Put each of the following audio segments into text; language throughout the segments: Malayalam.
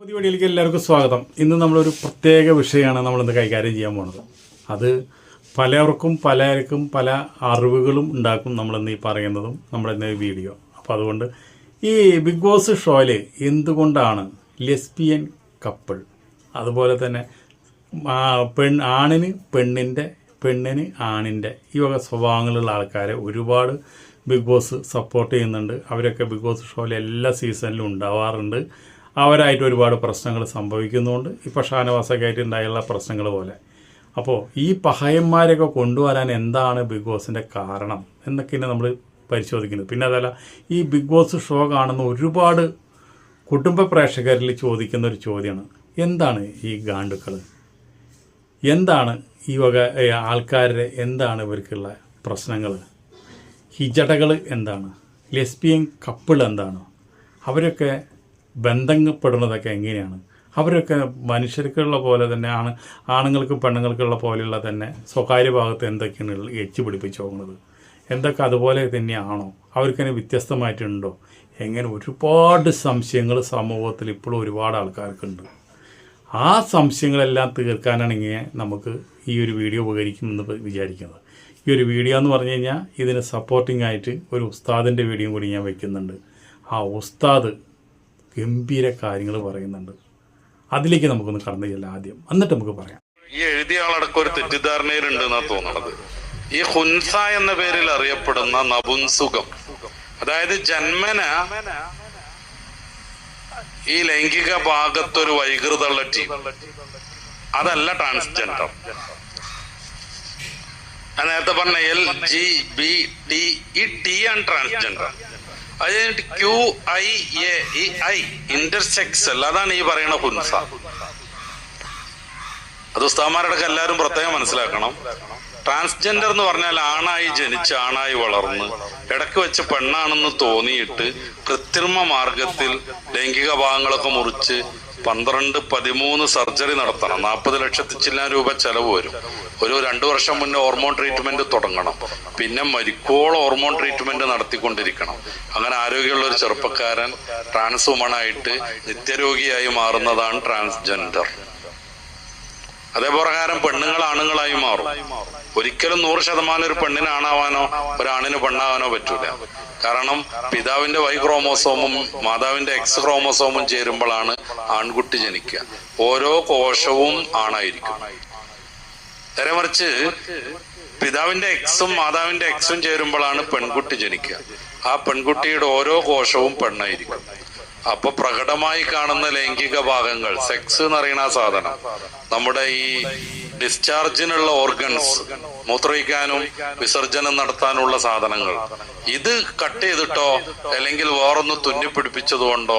പുതിയ എല്ലാവർക്കും സ്വാഗതം. ഇന്ന് നമ്മളൊരു പ്രത്യേക വിഷയമാണ് നമ്മളിന്ന് കൈകാര്യം ചെയ്യാൻ പോണത്. അത് പലർക്കും പലർക്കും പല അറിവുകളും ഉണ്ടാക്കും നമ്മളിന്ന് ഈ പറയുന്നതും നമ്മളിന്ന് വീഡിയോ. അപ്പോൾ അതുകൊണ്ട് ഈ ബിഗ് ബോസ് ഷോയിൽ എന്തുകൊണ്ടാണ് ലെസ്ബിയൻ കപ്പിൾ? അതുപോലെ തന്നെ പെൺ ആണിന് പെണ്ണിന്റെ പെണ്ണിന് ആണിന്റെ ഈ വക സ്വഭാവങ്ങളുള്ള ആൾക്കാരെ ഒരുപാട് ബിഗ് ബോസ് സപ്പോർട്ട് ചെയ്യുന്നുണ്ട്. അവരൊക്കെ ബിഗ് ബോസ് ഷോയിൽ എല്ലാ സീസണിലും ഉണ്ടാവാറുണ്ട്. അവരായിട്ട് ഒരുപാട് പ്രശ്നങ്ങൾ സംഭവിക്കുന്നുണ്ട്. ഇപ്പോൾ ഷാനവാസൊക്കെ ആയിട്ട് ഉണ്ടായുള്ള പ്രശ്നങ്ങൾ പോലെ. അപ്പോൾ ഈ പഹയന്മാരെയൊക്കെ കൊണ്ടുവരാൻ എന്താണ് ബിഗ് ബോസിന്റെ കാരണം എന്നൊക്കെയാണ് നമ്മൾ പരിശോധിക്കുന്നത് പിന്നെ അതല്ല ഈ ബിഗ് ബോസ് ഷോ കാണുന്ന ഒരുപാട് കുടുംബ പ്രേക്ഷകരിൽ ചോദിക്കുന്ന ഒരു ചോദ്യമാണ്. എന്താണ് ഈ ഗാണ്ടുക്കൾ എന്താണ് ഈ വക ആൾക്കാരുടെ എന്താണ് ഇവർക്കുള്ള പ്രശ്നങ്ങൾ ഹിജടകൾ എന്താണ്? ലെസ്ബിയൻ കപ്പിൾ എന്താണ്? അവരൊക്കെ ബന്ധപ്പെടുന്നതൊക്കെ എങ്ങനെയാണ്? അവരൊക്കെ മനുഷ്യർക്കുള്ള പോലെ തന്നെ ആണ് ആണുങ്ങൾക്കും പെണ്ണുങ്ങൾക്കുള്ള പോലെയുള്ള തന്നെ സ്വകാര്യ ഭാഗത്ത് എന്തൊക്കെയാണ് എച്ച് പിടിപ്പിച്ചു പോകുന്നത് എന്തൊക്കെ അതുപോലെ തന്നെയാണോ? അവർക്കതിന് വ്യത്യസ്തമായിട്ടുണ്ടോ? എങ്ങനെ ഒരുപാട് സംശയങ്ങൾ സമൂഹത്തിൽ ഇപ്പോഴും ഒരുപാട് ആൾക്കാർക്കുണ്ട്. ആ സംശയങ്ങളെല്ലാം തീർക്കാനാണെങ്കിൽ നമുക്ക് ഈ ഒരു വീഡിയോ ഉപകരിക്കുമെന്ന് വിചാരിക്കുന്നത്. ഈ ഒരു വീഡിയോ എന്ന് പറഞ്ഞു കഴിഞ്ഞാൽ ഇതിന് സപ്പോർട്ടിംഗ് ആയിട്ട് ഒരു ഉസ്താദിന്റെ വീഡിയോ കൂടി ഞാൻ വെക്കുന്നുണ്ട്. ആ ഉസ്താദ് ഗംഭീര കാര്യങ്ങൾ പറയുന്നുണ്ട്. അതിലേക്ക് നമുക്കൊന്ന് കടന്നു ചെല്ലാം ആദ്യം. എന്നിട്ട് നമുക്ക് പറയാം. ഈ എഴുതിയ ആളടക്കം ഒരു തെറ്റിദ്ധാരണയിലുണ്ട് തോന്നുന്നത് ഈ ഹുൻസ എന്ന പേരിൽ അറിയപ്പെടുന്ന നപുൻസുഖം അതായത് ജന്മന ഈ ലൈംഗിക ഭാഗത്തൊരു വൈകൃതമുള്ള ടീം അതല്ല ട്രാൻസ്ജെൻഡർ ഞാൻ നേരത്തെ പറഞ്ഞ എൽ ജി ബി ടി ഈ ടി ആണ് ട്രാൻസ്ജെൻഡർ അത് കഴിഞ്ഞിട്ട് ക്യു ഐ എ ഈ ഐ ഇന്റർസെക്സൽ അതാണ് ഈ പറയുന്ന ഹുൻസ അത് ഉസ്താമാരുടെ എല്ലാവരും പ്രത്യേകം മനസ്സിലാക്കണം. ട്രാൻസ്ജെൻഡർ എന്ന് പറഞ്ഞാൽ ആണായി ജനിച്ച് ആണായി വളർന്ന് ഇടയ്ക്ക് വെച്ച് പെണ്ണാണെന്ന് തോന്നിയിട്ട് കൃത്രിമ മാർഗത്തിൽ ലൈംഗിക ഭാഗങ്ങളൊക്കെ മുറിച്ച് പന്ത്രണ്ട് പതിമൂന്ന് സർജറി നടത്തണം. നാൽപ്പത് ലക്ഷത്തി ചില്ലാൻ രൂപ ചെലവ് വരും. ഒരു രണ്ടു വർഷം മുന്നേ ഹോർമോൺ ട്രീറ്റ്മെന്റ് തുടങ്ങണം. പിന്നെ മരിക്കോളം ഹോർമോൺ ട്രീറ്റ്മെന്റ് നടത്തിക്കൊണ്ടിരിക്കണം. അങ്ങനെ ആരോഗ്യമുള്ള ഒരു ചെറുപ്പക്കാരൻ ട്രാൻസ് വുമണായിട്ട് നിത്യരോഗിയായി മാറുന്നതാണ് ട്രാൻസ്ജെൻഡർ. അതേപ്രകാരം പെണ്ണുങ്ങൾ ആണുങ്ങളായി മാറും. ഒരിക്കലും നൂറ് ശതമാനം ഒരു പെണ്ണിന് ആണാവാനോ ഒരാണിന് പെണ്ണാവാനോ പറ്റൂല. കാരണം പിതാവിന്റെ വൈ ക്രോമോസോമും മാതാവിന്റെ എക്സ് ക്രോമോസോമും ചേരുമ്പോഴാണ് ആൺകുട്ടി ജനിക്കുക. ഓരോ കോശവും ആണായിരിക്കും. നേരെ മറിച്ച് പിതാവിന്റെ എക്സും മാതാവിന്റെ എക്സും ചേരുമ്പോഴാണ് പെൺകുട്ടി ജനിക്കുക. ആ പെൺകുട്ടിയുടെ ഓരോ കോശവും പെണ്ണായിരിക്കും. അപ്പൊ പ്രകടമായി കാണുന്ന ലൈംഗിക ഭാഗങ്ങൾ സെക്സ് എന്ന് പറയുന്ന സാധനം. നമ്മുടെ ഈ ഡിസ്ചാർജിനുള്ള ഓർഗൻസ് മൂത്രയിക്കാനും വിസർജനം നടത്താനുള്ള സാധനങ്ങൾ. ഇത് കട്ട് ചെയ്തിട്ടോ അല്ലെങ്കിൽ വേറൊന്ന് തുന്നിപ്പിടിപ്പിച്ചത് കൊണ്ടോ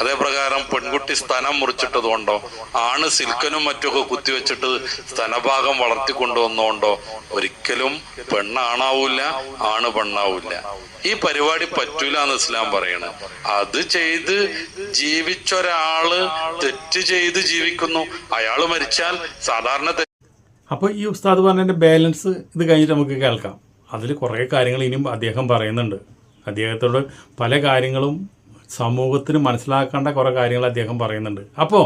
അതേപ്രകാരം പെൺകുട്ടി സ്തനം മുറിച്ചിട്ടത് കൊണ്ടോ ആണ് സിൽക്കനും മറ്റുമൊക്കെ കുത്തിവെച്ചിട്ട് സ്തനഭാഗം വളർത്തിക്കൊണ്ടുവന്നുകൊണ്ടോ ഒരിക്കലും പെണ്ണാണാവൂല ആണ് പെണ്ണാവൂല. ഈ പരിപാടി പറ്റൂല എന്ന് ഇസ്ലാം പറയണ്. അത് ചെയ്ത് ജീവിച്ചൊരാൾ തെറ്റ് ചെയ്ത് ജീവിക്കുന്നു. അയാൾ മരിച്ചാൽ സാധാരണ അപ്പോൾ ഈ ഉസ്താദ് പറഞ്ഞതിന്റെ ബാലൻസ് ഇത് കഴിഞ്ഞിട്ട് നമുക്ക് കേൾക്കാം. അതിൽ കുറേ കാര്യങ്ങൾ ഇനിയും അദ്ദേഹം പറയുന്നുണ്ട്. അദ്ദേഹത്തോട് പല കാര്യങ്ങളും സമൂഹത്തിന് മനസ്സിലാക്കേണ്ട കുറേ കാര്യങ്ങൾ അദ്ദേഹം പറയുന്നുണ്ട്. അപ്പോൾ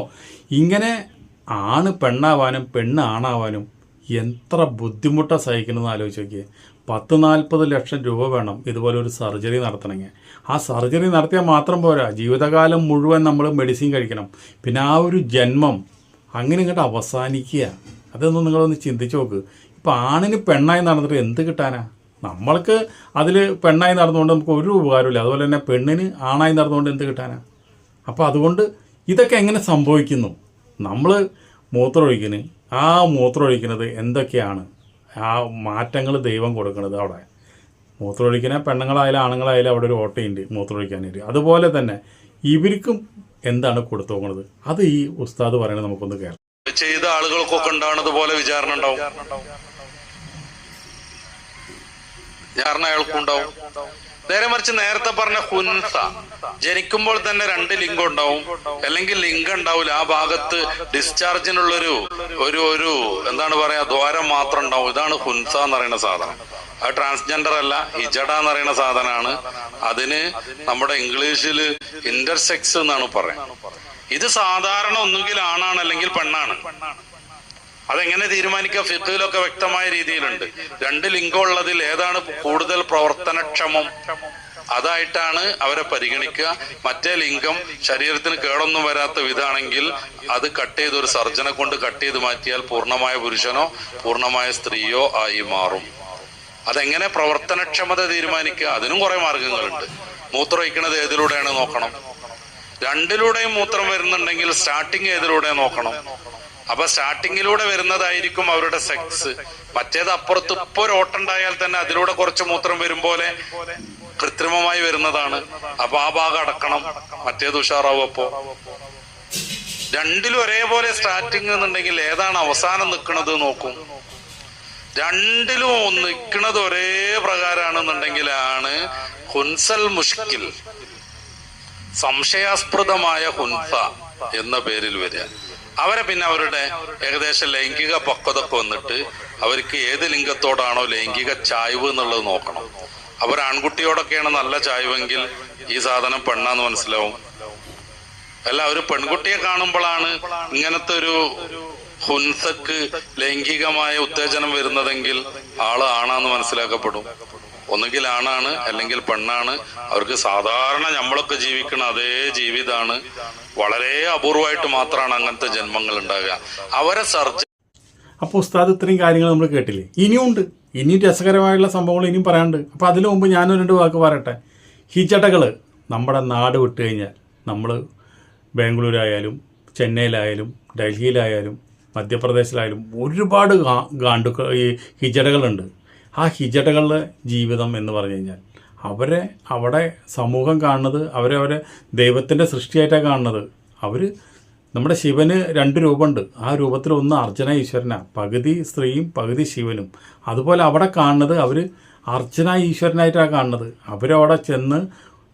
ഇങ്ങനെ ആണ് പെണ്ണാവാനും പെണ്ണ് ആണാവാനും എത്ര ബുദ്ധിമുട്ടാണ് സഹിക്കുന്നത് ആലോചിച്ച് നോക്കിയേ. പത്ത് നാൽപ്പത് ലക്ഷം രൂപ വേണം ഇതുപോലെ ഒരു സർജറി നടത്തണമെങ്കിൽ. ആ സർജറി നടത്തിയാൽ മാത്രം പോരാ. ജീവിതകാലം മുഴുവൻ നമ്മൾ മെഡിസിൻ കഴിക്കണം. പിന്നെ ആ ഒരു ജന്മം അങ്ങനെ ഇങ്ങോട്ട് അവസാനിക്കുക. അതൊന്നും നിങ്ങളൊന്ന് ചിന്തിച്ച് നോക്ക്. ഇപ്പം ആണിന് പെണ്ണായി നടന്നിട്ട് എന്ത് കിട്ടാനാ? നമ്മൾക്ക് അതിൽ പെണ്ണായി നടന്നുകൊണ്ട് നമുക്ക് ഒരു ഉപകാരമില്ല അതുപോലെ തന്നെ പെണ്ണിന് ആണായി നടന്നുകൊണ്ട് എന്ത് കിട്ടാനാ? അപ്പോൾ അതുകൊണ്ട് ഇതൊക്കെ എങ്ങനെ സംഭവിക്കുന്നു? നമ്മൾ മൂത്രമൊഴിക്കുന്നു ആ മൂത്രമൊഴിക്കുന്നത് എന്തൊക്കെയാണ്? ആ മാറ്റങ്ങൾ ദൈവം കൊടുക്കുന്നത് അവിടെ. മൂത്രമൊഴിക്കുന്ന പെണ്ണുങ്ങളായാലും ആണുങ്ങളായാലും അവിടെ ഒരു ഓട്ടയുണ്ട് മൂത്രമൊഴിക്കാനായിട്ട്. അതുപോലെ തന്നെ ഇവർക്കും എന്താണ് കൊടുത്തു പോകുന്നത് അത് ഈ ഉസ്താദ് പറയുന്നത് നമുക്കൊന്ന് കേൾക്കാം. ചെയ്ത ആളുകൾക്കൊക്കെ ഉണ്ടാവുന്നത് പോലെ വിചാരണ ഉണ്ടാവും. വിചാരണ അയാൾക്കും ഉണ്ടാവും നേരെ മറിച്ച് നേരത്തെ പറഞ്ഞ ഹുൻസ ജനിക്കുമ്പോൾ തന്നെ രണ്ട് ലിംഗം ഉണ്ടാവും. അല്ലെങ്കിൽ ലിംഗം ഉണ്ടാവില്ല ആ ഭാഗത്ത് ഡിസ്ചാർജിനുള്ളൊരു ഒരു ഒരു എന്താണ് പറയാ ദ്വാരം മാത്രം ഉണ്ടാവും. ഇതാണ് ഹുൻസ എന്ന് പറയുന്ന സാധനം. അത് ട്രാൻസ്ജെൻഡർ അല്ല ഹിജഡ എന്ന് പറയുന്ന സാധനമാണ്. അതിന് നമ്മുടെ ഇംഗ്ലീഷിൽ ഇന്റർസെക്സ് എന്നാണ് പറയുന്നത്. ഇത് സാധാരണ ഒന്നുകിൽ ആണാണ് അല്ലെങ്കിൽ പെണ്ണാണ്. അതെങ്ങനെ തീരുമാനിക്കുക ഫിഖിലൊക്കെ വ്യക്തമായ രീതിയിലുണ്ട്. രണ്ട് ലിംഗം ഉള്ളതിൽ ഏതാണ് കൂടുതൽ പ്രവർത്തനക്ഷമം? അതായിട്ടാണ് അവരെ പരിഗണിക്കുക. മറ്റേ ലിംഗം ശരീരത്തിന് കേടൊന്നും വരാത്ത വിധാണെങ്കിൽ അത് കട്ട് ചെയ്ത് ഒരു സർജനെ കൊണ്ട് കട്ട് ചെയ്ത് മാറ്റിയാൽ പൂർണമായ പുരുഷനോ പൂർണമായ സ്ത്രീയോ ആയി മാറും. അതെങ്ങനെ പ്രവർത്തനക്ഷമത തീരുമാനിക്കുക? അതിനും കുറെ മാർഗങ്ങളുണ്ട്. മൂത്രം ഒഴിക്കണത് ഏതിലൂടെയാണ് നോക്കണം? രണ്ടിലൂടെയും മൂത്രം വരുന്നുണ്ടെങ്കിൽ സ്റ്റാർട്ടിങ് ഏതിലൂടെ നോക്കണം? അപ്പൊ സ്റ്റാർട്ടിങ്ങിലൂടെ വരുന്നതായിരിക്കും അവരുടെ സെക്സ് മറ്റേത് അപ്പുറത്ത് ഇപ്പൊ ഒരു ഓട്ടുണ്ടായാൽ തന്നെ അതിലൂടെ കുറച്ച് മൂത്രം വരും പോലെ കൃത്രിമമായി വരുന്നതാണ്. അപ്പൊ ആ ഭാഗം അടക്കണം. മറ്റേത് ഉഷാറാവും അപ്പോ. രണ്ടിലും ഒരേപോലെ സ്റ്റാർട്ടിങ് എന്നുണ്ടെങ്കിൽ ഏതാണ് അവസാനം നിൽക്കുന്നത് നോക്കും. രണ്ടിലും നിൽക്കുന്നത് ഒരേ പ്രകാരമാണെന്നുണ്ടെങ്കിലാണ് ഹുൻസൽ മുഷ്കിൽ. സംശയാസ്പദമായ ഹുൻഫ എന്ന പേരിൽ വരിക. അവരെ പിന്നെ അവരുടെ ഏകദേശം ലൈംഗിക പക്വതൊക്കെ വന്നിട്ട് അവർക്ക് ഏത് ലിംഗത്തോടാണോ ലൈംഗിക ചായ്വ് എന്നുള്ളത് നോക്കണം. അവർ ആൺകുട്ടിയോടൊക്കെയാണ് നല്ല ചായ്വെങ്കിൽ ഈ സാധനം പെണ്ണാന്ന് മനസ്സിലാവും. അല്ല ഒരു പെൺകുട്ടിയെ കാണുമ്പോഴാണ് ഇങ്ങനത്തെ ഒരു ഹുൻസക്ക് ലൈംഗികമായ ഉത്തേജനം വരുന്നതെങ്കിൽ ആൾ ആണാന്ന് മനസ്സിലാക്കപ്പെടും. ഒന്നുകിൽ ആണാണ് അല്ലെങ്കിൽ പെണ്ണാണ്. അവർക്ക് സാധാരണ നമ്മളൊക്കെ ജീവിക്കുന്ന അതേ ജീവിതമാണ് വളരെ അപൂർവമായിട്ട് മാത്രമാണ് അങ്ങനത്തെ ജന്മങ്ങൾ ഉണ്ടാകുക. അവരെ സർജ അപ്പോൾ ഉസ്താദ് ഇത്രയും കാര്യങ്ങൾ നമ്മൾ കേട്ടില്ലേ? ഇനിയും ഉണ്ട്. ഇനിയും രസകരമായുള്ള സംഭവങ്ങൾ ഇനിയും പറയാനുണ്ട്. അപ്പോൾ അതിനു മുമ്പ് ഞാനൊരു രണ്ട് വാക്ക് പറയട്ടെ. ഹിജടകൾ നമ്മുടെ നാട് വിട്ട് കഴിഞ്ഞാൽ നമ്മൾ ബാംഗ്ലൂരായാലും ചെന്നൈയിലായാലും ഡൽഹിയിലായാലും മധ്യപ്രദേശിലായാലും ഒരുപാട് ഗാണ്ടുക്കൾ ഈ ഹിജടകളുണ്ട്. ആ ഹിജടകളുടെ ജീവിതം എന്ന് പറഞ്ഞു കഴിഞ്ഞാൽ അവരെ അവിടെ സമൂഹം കാണുന്നത് അവരെ അവരെ ദൈവത്തിന്റെ സൃഷ്ടിയായിട്ടാണ് കാണുന്നത്. അവർ നമ്മുടെ ശിവന് രണ്ട് രൂപമുണ്ട്. ആ രൂപത്തിൽ ഒന്ന് അർച്ചന ഈശ്വരനാ പകുതി സ്ത്രീയും പകുതി ശിവനും. അതുപോലെ അവിടെ കാണുന്നത് അവർ അർച്ചന ഈശ്വരനായിട്ടാണ് കാണുന്നത്. അവരവിടെ ചെന്ന്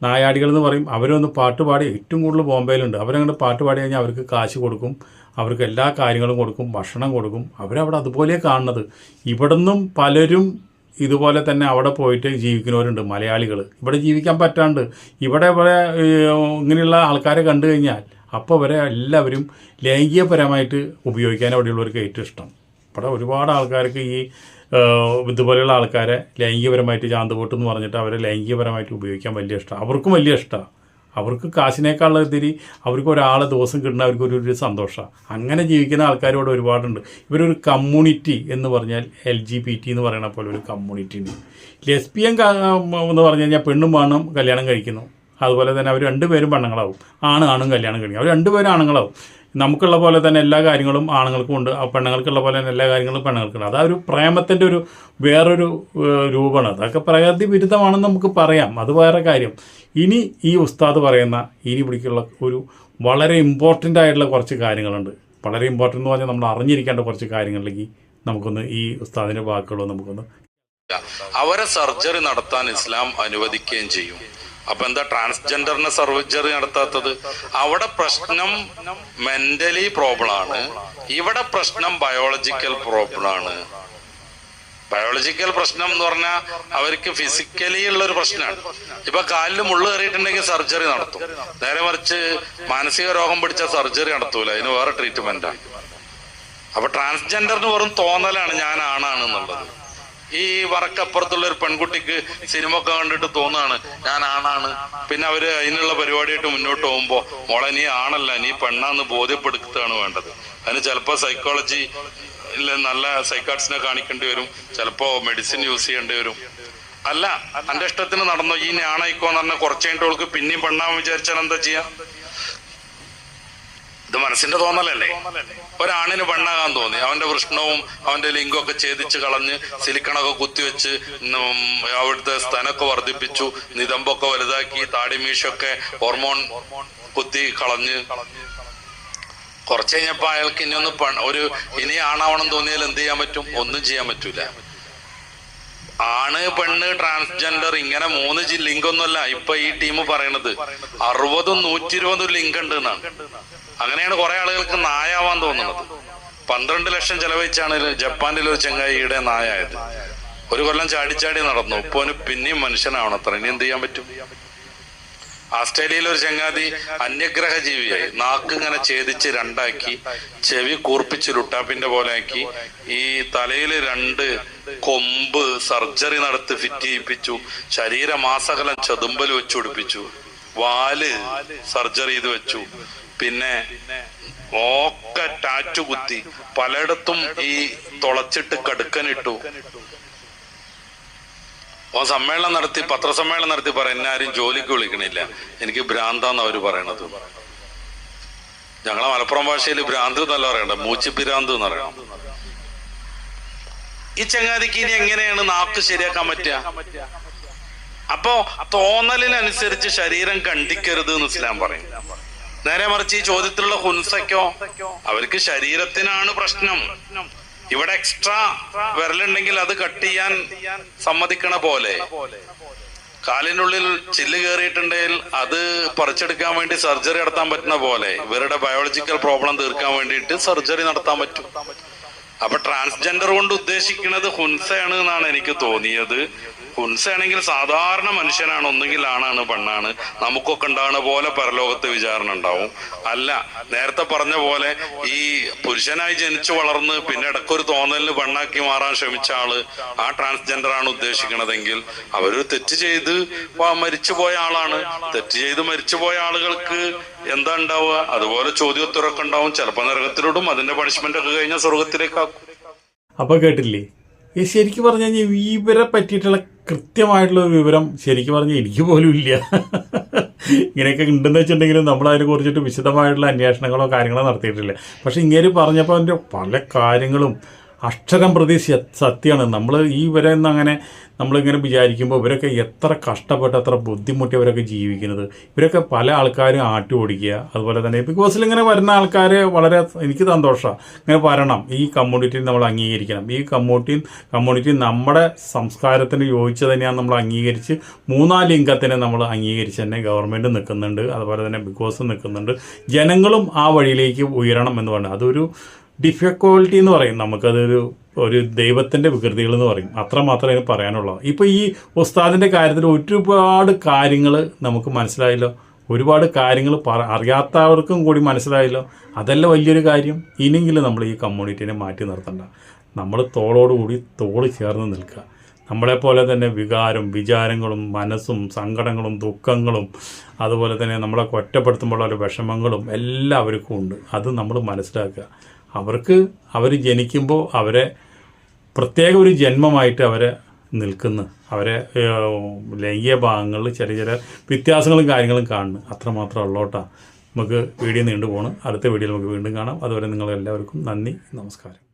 നായാടികൾ എന്ന് പറയും. അവരൊന്ന് പാട്ട് പാടി ഏറ്റവും കൂടുതൽ ബോംബെയിലുണ്ട്. അവരങ്ങോട്ട് പാട്ട് പാടി കഴിഞ്ഞാൽ അവർക്ക് കാശ് കൊടുക്കും അവർക്ക് എല്ലാ കാര്യങ്ങളും കൊടുക്കും ഭക്ഷണം കൊടുക്കും. അവരവിടെ അതുപോലെ കാണുന്നത്. ഇവിടുന്നും പലരും ഇതുപോലെ തന്നെ അവിടെ പോയിട്ട് ജീവിക്കുന്നവരുണ്ട് മലയാളികൾ ഇവിടെ ജീവിക്കാൻ പറ്റാണ്ട്. ഇവിടെ ഇവിടെ ഇങ്ങനെയുള്ള ആൾക്കാരെ കണ്ടു കഴിഞ്ഞാൽ അപ്പോൾ വരെ എല്ലാവരും ലൈംഗികപരമായിട്ട് ഉപയോഗിക്കാൻ അവിടെയുള്ളവർക്ക് ഏറ്റവും ഇഷ്ടം. ഇവിടെ ഒരുപാട് ആൾക്കാർക്ക് ഈ ഇതുപോലെയുള്ള ആൾക്കാരെ ലൈംഗികപരമായിട്ട് ചാന്ത് എന്ന് പറഞ്ഞിട്ട് അവരെ ലൈംഗികപരമായിട്ട് ഉപയോഗിക്കാൻ വലിയ ഇഷ്ടമാണ് അവർക്കും വലിയ ഇഷ്ടമാണ് അവർക്ക് കാശിനേക്കാളുള്ള ഇതിരി അവർക്ക് ഒരാളെ ദിവസം കിട്ടുന്ന അവർക്ക് ഒരു ഒരു സന്തോഷമാണ് അങ്ങനെ ജീവിക്കുന്ന ആൾക്കാരോട് ഒരുപാടുണ്ട്. ഇവരൊരു കമ്മ്യൂണിറ്റി എന്ന് പറഞ്ഞാൽ എൽ ജി പി ടി എന്ന് പറയണ പോലെ ഒരു കമ്മ്യൂണിറ്റി ഉണ്ട്. ലെസ്ബിയൻ എന്ന് പറഞ്ഞു കഴിഞ്ഞാൽ പെണ്ണും ആണും കല്യാണം കഴിക്കുന്നു. അതുപോലെ തന്നെ അവർ രണ്ടുപേരും പെണ്ണുങ്ങളാവും. ആണ് ആണും കല്യാണം കഴിക്കും അവർ രണ്ടുപേരും ആണുങ്ങളാവും. നമുക്കുള്ള പോലെ തന്നെ എല്ലാ കാര്യങ്ങളും ആണുങ്ങൾക്കും ഉണ്ട് ആ പെണ്ണുങ്ങൾക്കുള്ള പോലെ തന്നെ എല്ലാ കാര്യങ്ങളും പെണ്ണുങ്ങൾക്കുണ്ട് അതാ ഒരു പ്രേമത്തിന്റെ ഒരു വേറൊരു രൂപമാണ്. അതൊക്കെ പ്രകൃതി വിരുദ്ധമാണെന്ന് നമുക്ക് പറയാം. അത് വേറെ കാര്യം. ഇനി ഈ ഉസ്താദ് പറയുന്ന ഇനി ഇവിടേക്കുള്ള ഒരു വളരെ ഇമ്പോർട്ടന്റ് ആയിട്ടുള്ള കുറച്ച് കാര്യങ്ങളുണ്ട്. വളരെ ഇമ്പോർട്ടന്റ് എന്ന് പറഞ്ഞാൽ നമ്മൾ അറിഞ്ഞിരിക്കേണ്ട കുറച്ച് കാര്യങ്ങളിലേക്ക് നമുക്കൊന്ന് ഈ ഉസ്താദിന്റെ വാക്കുകളോ നമുക്കൊന്ന് അവരെ സർജറി നടത്താൻ ഇസ്ലാം അനുവദിക്കുകയും ചെയ്യും. അപ്പൊ എന്താ ട്രാൻസ്ജെൻഡറിനെ സർജറി നടത്താത്തത്? അവിടെ പ്രശ്നം മെന്റലി പ്രോബ്ലം ആണ്. ഇവിടെ പ്രശ്നം ബയോളജിക്കൽ പ്രോബ്ലം ആണ്. ബയോളജിക്കൽ പ്രശ്നം എന്ന് പറഞ്ഞാൽ അവർക്ക് ഫിസിക്കലി ഉള്ള ഒരു പ്രശ്നമാണ്. ഇപ്പൊ കാലിൽ മുള്ളു കയറിയിട്ടുണ്ടെങ്കിൽ സർജറി നടത്തും. നേരെ മറിച്ച് മാനസിക രോഗം പിടിച്ച സർജറി നടത്തൂല. അതിന് വേറെ ട്രീറ്റ്മെന്റാണ് അപ്പൊ ട്രാൻസ്ജെൻഡറിന് വെറും തോന്നലാണ് ഞാൻ ആണാണ് എന്നുള്ളത് ഈ വറക്കപ്പുറത്തുള്ള ഒരു പെൺകുട്ടിക്ക് സിനിമ ഒക്കെ കണ്ടിട്ട് തോന്നാണ്. ഞാൻ ആണാണ്. പിന്നെ അവർ അതിനുള്ള പരിപാടിയായിട്ട് മുന്നോട്ട് പോകുമ്പോ മോളെ നീ ആണല്ല നീ പെണ്ണാന്ന് ബോധ്യപ്പെടുത്തുകയാണ് വേണ്ടത്. അതിന് ചിലപ്പോ സൈക്കോളജി നല്ല സൈക്കാട്സിനെ കാണിക്കേണ്ടി വരും. ചിലപ്പോ മെഡിസിൻ യൂസ് ചെയ്യേണ്ടി വരും. അല്ല അന്റെ ഇഷ്ടത്തിന് നടന്നോ ഈ ഞാണായിക്കോന്ന് പറഞ്ഞാൽ കുറച്ച് കഴിഞ്ഞിട്ട് അവൾക്ക് പിന്നെയും പെണ്ണാന്ന് വിചാരിച്ചാൽ എന്താ ചെയ്യാ? ഇത് മനസ്സിന്റെ തോന്നലല്ലേ? ഒരാണിന് പെണ്ണാകാൻ തോന്നി. അവന്റെ വൃഷ്ണവും അവന്റെ ലിംഗമൊക്കെ ഛേദിച്ച് കളഞ്ഞ് സിലിക്കണൊക്കെ കുത്തിവെച്ച് അവിടുത്തെ സ്ഥനമൊക്കെ വർദ്ധിപ്പിച്ചു. നിതമ്പൊക്കെ വലുതാക്കി താടിമീശൊക്കെ ഹോർമോൺ കുത്തി കളഞ്ഞ്. കുറച്ച് കഴിഞ്ഞപ്പോ അയാൾക്ക് ഇനി ഒന്ന് ഒരു ഇനി ആണാവണം തോന്നിയാൽ എന്ത് ചെയ്യാൻ പറ്റും? ഒന്നും ചെയ്യാൻ പറ്റൂല. ആണ് പെണ്ണ് ട്രാൻസ്ജെൻഡർ ഇങ്ങനെ മൂന്ന് ലിങ്കൊന്നുമല്ല. ഇപ്പൊ ഈ ടീം പറയണത് അറുപതും നൂറ്റി ഇരുപതും ലിങ്ക് ഉണ്ട് എന്നാണ്. അങ്ങനെയാണ് കുറെ ആളുകൾക്ക് നായാവാൻ തോന്നുന്നത്. പന്ത്രണ്ട് ലക്ഷം ചെലവഴിച്ചാണ് ജപ്പാനിൽ ഒരു ചെങ്ങായിയുടെ നായായത്. ഒരു കൊല്ലം ചാടിച്ചാടി നടന്നു. ഇപ്പൊ അവന് പിന്നെയും മനുഷ്യനാവണം അത്ര ഇനി എന്ത് ചെയ്യാൻ പറ്റും? ആസ്ട്രേലിയയിൽ ഒരു ചങ്ങാതി അന്യഗ്രഹ ജീവിയായി നാക്ക് ഇങ്ങനെ ഛേദിച്ച് രണ്ടാക്കി ചെവി കൂർപ്പിച്ച് ലുട്ടാപ്പിന്റെ പോലെ ആക്കി ഈ തലയിൽ രണ്ട് കൊമ്പ് സർജറി നടത്തി ഫിറ്റ് ചെയ്യിപ്പിച്ചു ശരീരമാസകലം ചതുമ്പൽ വെച്ചു പിടിപ്പിച്ചു വാൽ സർജറി ചെയ്ത് വെച്ചു. പിന്നെ ഒക്കെ ടാറ്റു കുത്തി. പലയിടത്തും ഈ തുളച്ചിട്ട് കടുക്കനിട്ടു. ഓ സമ്മേളനം നടത്തി പത്രസമ്മേളനം നടത്തി പറ എന്നെ ആരും ജോലിക്ക് വിളിക്കണില്ല. എനിക്ക് ഭ്രാന്താന്ന് അവർ പറയണത്. ഞങ്ങളെ മലപ്പുറം ഭാഷയിൽ ഭ്രാന്ത് എന്നല്ല പറയണ്ട മൂച്ചിപ്പിരാന്ത് എന്ന് പറയണം ഈ ചങ്ങാതിക്ക് ഇനി എങ്ങനെയാണ് നാക്ക് ശരിയാക്കാൻ പറ്റുക? അപ്പോ തോന്നലിനനുസരിച്ച് ശരീരം കണ്ടിക്കരുത് എന്ന് ഇസ്ലാം പറയും. നേരെ മറിച്ച് ഈ ചോദ്യത്തിലുള്ള ഹുൻസയ്ക്കോ അവർക്ക് ശരീരത്തിനാണ് പ്രശ്നം. ഇവിടെ എക്സ്ട്രാ വിരലുണ്ടെങ്കിൽ അത് കട്ട് ചെയ്യാൻ സമ്മതിക്കണ പോലെ. കാലിനുള്ളിൽ ചില്ല് കയറിയിട്ടുണ്ടെങ്കിൽ അത് പറിച്ചെടുക്കാൻ വേണ്ടി സർജറി നടത്താൻ പറ്റുന്ന പോലെ. ഇവരുടെ ബയോളജിക്കൽ പ്രോബ്ലം തീർക്കാൻ വേണ്ടിയിട്ട് സർജറി നടത്താൻ പറ്റും. അപ്പൊ ട്രാൻസ്ജെൻഡർ കൊണ്ട് ഉദ്ദേശിക്കുന്നത് ഹുൻസയാണ് എന്നാണ് എനിക്ക് തോന്നിയത്. ഹുൻസയാണെങ്കിൽ സാധാരണ മനുഷ്യനാണ് ഒന്നുകിൽ ആണാണ് പെണ്ണാണ്. നമുക്കൊക്കെ ഉണ്ടാകുന്ന പോലെ പരലോകത്ത് വിചാരണ ഉണ്ടാവും. അല്ല നേരത്തെ പറഞ്ഞ പോലെ ഈ പുരുഷനായി ജനിച്ചു വളർന്ന് പിന്നെ ഇടക്കൊരു തോന്നലിന് പെണ്ണാക്കി മാറാൻ ശ്രമിച്ച ആൾ ആ ട്രാൻസ്ജെൻഡർ ആണ് ഉദ്ദേശിക്കണതെങ്കിൽ അവർ തെറ്റ് ചെയ്ത് മരിച്ചു മരിച്ചുപോയ ആളാണ്. തെറ്റ് ചെയ്ത് മരിച്ചുപോയ ആളുകൾക്ക് എന്താ ഉണ്ടാവുക? അതുപോലെ ചോദ്യോത്തരമൊക്കെ ഉണ്ടാവും. ചിലപ്പോൾ നരകത്തിലോടും. അതിന്റെ പണിഷ്മെന്റ് ഒക്കെ കഴിഞ്ഞാൽ സ്വർഗത്തിലേക്കാക്കും അപ്പൊ കേട്ടില്ലേ? ശരിക്കും പറഞ്ഞു കഴിഞ്ഞാൽ ഇവരെ പറ്റിയിട്ടുള്ള കൃത്യമായിട്ടുള്ള വിവരം ശരിക്കും പറഞ്ഞാൽ എനിക്ക് പോലും ഇല്ല. ഇങ്ങനെയൊക്കെ ഉണ്ടെന്ന് വെച്ചിട്ടുണ്ടെങ്കിലും നമ്മൾ അതിനെ കുറിച്ചിട്ട് വിശദമായിട്ടുള്ള അന്വേഷണങ്ങളോ കാര്യങ്ങളോ നടത്തിയിട്ടില്ല. പക്ഷേ ഇങ്ങനെ പറഞ്ഞപ്പോൾ അതിന്റെ പല കാര്യങ്ങളും അക്ഷരം പ്രതി സത്യമാണ് നമ്മൾ ഈ ഇവരെ അങ്ങനെ നമ്മളിങ്ങനെ വിചാരിക്കുമ്പോൾ ഇവരൊക്കെ എത്ര കഷ്ടപ്പെട്ട് എത്ര ബുദ്ധിമുട്ടി അവരൊക്കെ ജീവിക്കുന്നത്. ഇവരൊക്കെ പല ആൾക്കാരും ആട്ടി ഓടിക്കുക അതുപോലെ തന്നെ ബിഗ് ബോസിൽ ഇങ്ങനെ വരുന്ന ആൾക്കാരെ വളരെ എനിക്ക് സന്തോഷമാണ് ഇങ്ങനെ വരണം. ഈ കമ്മ്യൂണിറ്റി നമ്മൾ അംഗീകരിക്കണം. ഈ കമ്മ്യൂണിറ്റി കമ്മ്യൂണിറ്റി നമ്മുടെ സംസ്കാരത്തിന് യോജിച്ച് തന്നെയാണ് നമ്മൾ അംഗീകരിച്ച് മൂന്നാൽ ലിംഗത്തിനെ നമ്മൾ അംഗീകരിച്ച് തന്നെ ഗവൺമെന്റ് നിൽക്കുന്നുണ്ട്. അതുപോലെ തന്നെ ബിഗ് ബോസ് നിൽക്കുന്നുണ്ട്. ജനങ്ങളും ആ വഴിയിലേക്ക് ഉയരണം എന്ന് പറഞ്ഞു അതൊരു ഡിഫിക്കോളിറ്റി എന്ന് പറയും. നമുക്കതൊരു ഒരു ദൈവത്തിന്റെ വികൃതികൾ എന്ന് പറയും. അത്ര മാത്രമേ അതിന് പറയാനുള്ളൂ. ഇപ്പോൾ ഈ ഉസ്താദിന്റെ കാര്യത്തിൽ ഒരുപാട് കാര്യങ്ങൾ നമുക്ക് മനസ്സിലായല്ലോ. ഒരുപാട് കാര്യങ്ങൾ പറ അറിയാത്തവർക്കും കൂടി മനസ്സിലായല്ലോ. അതല്ല വലിയൊരു കാര്യം. ഇനിയെങ്കിലും നമ്മൾ ഈ കമ്മ്യൂണിറ്റീനെ മാറ്റി നിർത്തണ്ട. നമ്മൾ തോളോടുകൂടി തോൾ ചേർന്ന് നിൽക്കുക. നമ്മളെപ്പോലെ തന്നെ വികാരം വിചാരങ്ങളും മനസ്സും സങ്കടങ്ങളും ദുഃഖങ്ങളും അതുപോലെ തന്നെ നമ്മളെ ഒറ്റപ്പെടുത്തുമ്പോഴുള്ള വിഷമങ്ങളും എല്ലാവർക്കും ഉണ്ട്. അത് നമ്മൾ മനസ്സിലാക്കുക. അവർക്ക് അവർ ജനിക്കുമ്പോൾ അവരെ പ്രത്യേക ഒരു ജന്മമായിട്ട് അവരെ നിൽക്കുന്നു. അവരെ ലൈംഗിക ഭാഗങ്ങളിൽ ചെറിയ ചെറിയ വ്യത്യാസങ്ങളും കാര്യങ്ങളും കാണുന്നു. അത്രമാത്രം ഉള്ളോട്ടാ. നമുക്ക് വീഡിയോ നീണ്ടു പോകണം അടുത്ത വീഡിയോയിൽ നമുക്ക് വീണ്ടും കാണാം. അതുവരെ നിങ്ങൾ എല്ലാവർക്കും നന്ദി. നമസ്കാരം.